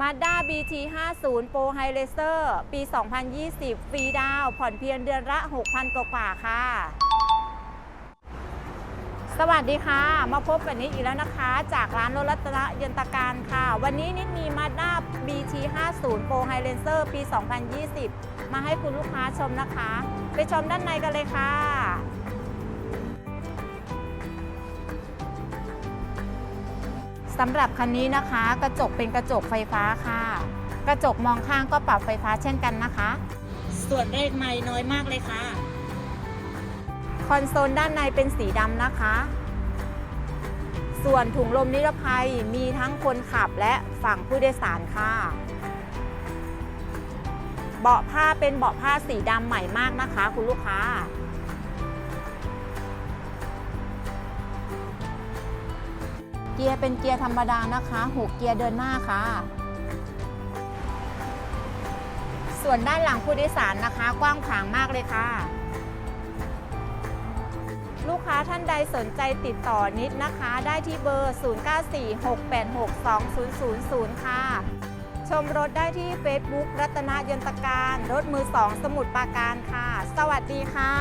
Mazda BT 50 Pro High Racer ปี 2020 ฟรีดาวผ่อนเพียงเดือนละ 6,000 กว่าค่ะ สวัสดีค่ะ มาพบกับนิดอีกแล้วนะคะ จากร้านรถรัตนยนตการค่ะ วันนี้นิดมี Mazda BT 50 Pro High Racer ปี 2020 มาให้คุณลูกค้าชมนะคะ ไปชมด้านในกันเลยค่ะ สำหรับคันนี้นะคะ กระจกเป็นกระจกไฟฟ้าค่ะ กระจกมองข้างก็ปรับไฟฟ้าเช่นกันนะคะ ส่วนเลขไม่น้อยมากเลยค่ะ คอนโซลด้านในเป็นสีดำนะคะ ส่วนถุงลมนิรภัยมีทั้งคนขับและฝั่งผู้โดยสารค่ะ เบาะผ้าเป็นเบาะผ้าสีดำใหม่มากนะคะ คุณลูกค้า เกียร์เป็นเกียร์ธรรมดานะคะหกเกียร์เดินหน้าค่ะ ส่วนด้านหลังผู้โดยสารนะคะ กว้างขวางมากเลยค่ะ ลูกค้าท่านใดสนใจติดต่อนิดนะคะ ได้ที่เบอร์ 0946862000 ค่ะ ชมรถได้ที่ Facebook รัตนยนตการ รถมือสองสมุทรปราการค่ะ สวัสดีค่ะ